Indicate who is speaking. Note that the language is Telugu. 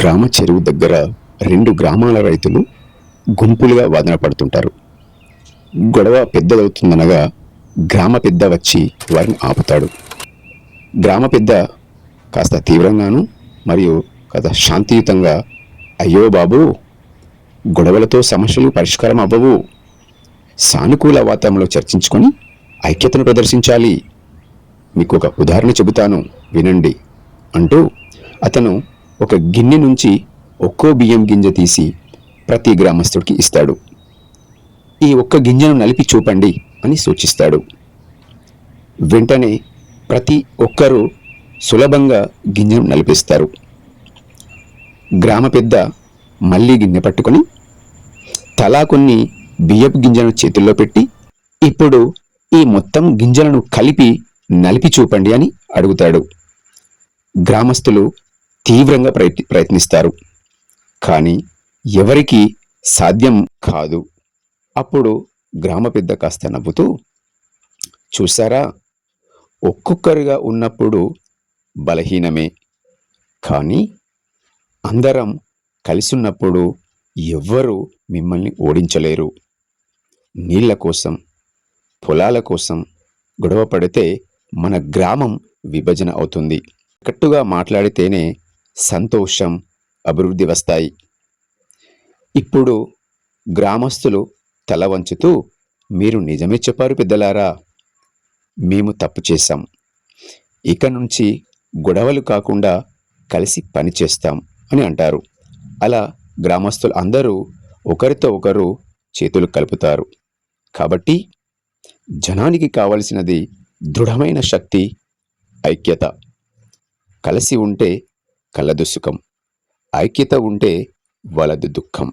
Speaker 1: గ్రామ చెరువు దగ్గర రెండు గ్రామాల రైతులు గుంపులుగా వాదన పడుతుంటారు. గొడవ పెద్దదవుతుందనగా గ్రామ పెద్ద వచ్చి వారిని ఆపుతాడు. గ్రామ పెద్ద కాస్త తీవ్రంగాను మరియు కాస్త శాంతియుతంగా అయ్యో బాబు గొడవలతో సమస్యలు పరిష్కారం అవ్వవు సానుకూల వాతావరణంలో చర్చించుకొని ఐక్యతను ప్రదర్శించాలి. మీకు ఒక ఉదాహరణ చెబుతాను వినండి అంటూ అతను ఒక గిన్నె నుంచి ఒక్కో బియ్యం గింజ తీసి ప్రతి గ్రామస్తుడికి ఇస్తాడు. ఈ ఒక్క గింజను నలిపి చూపండి అని సూచిస్తాడు. వెంటనే ప్రతి ఒక్కరూ సులభంగా గింజను నలిపిస్తారు. గ్రామ పెద్ద మళ్ళీ గిన్నె పట్టుకొని తలా కొన్ని బియ్యపు గింజలను చేతుల్లో పెట్టి ఇప్పుడు ఈ మొత్తం గింజలను కలిపి నలిపి చూపండి అని అడుగుతాడు. గ్రామస్తులు తీవ్రంగా ప్రయత్ని ప్రయత్నిస్తారు. కానీ ఎవరికీ సాధ్యం కాదు. అప్పుడు గ్రామ పెద్ద కాస్త నవ్వుతూ చూసారా ఒక్కొక్కరుగా ఉన్నప్పుడు బలహీనమే. కానీ అందరం కలిసున్నప్పుడు ఎవ్వరూ మిమ్మల్ని ఓడించలేరు. నీళ్ళ కోసం పొలాల కోసం గొడవ పడితే మన గ్రామం విభజన అవుతుంది. కట్టుగా మాట్లాడితేనే సంతోషం అభివృద్ధి వస్తాయి. ఇప్పుడు గ్రామస్తులు తల వంచుతూ మీరు నిజమే చెప్పారు పెద్దలారా మేము తప్పు చేశాం. ఇక నుంచి గొడవలు కాకుండా కలిసి పనిచేస్తాం అని అంటారు. అలా గ్రామస్తులు అందరూ ఒకరితో ఒకరు చేతులు కలుపుతారు. కాబట్టి జనానికి కావలసినది దృఢమైన శక్తి ఐక్యత. కలిసి ఉంటే కలదు సుఖం ఐక్యత ఉంటే వలదు దుఃఖం.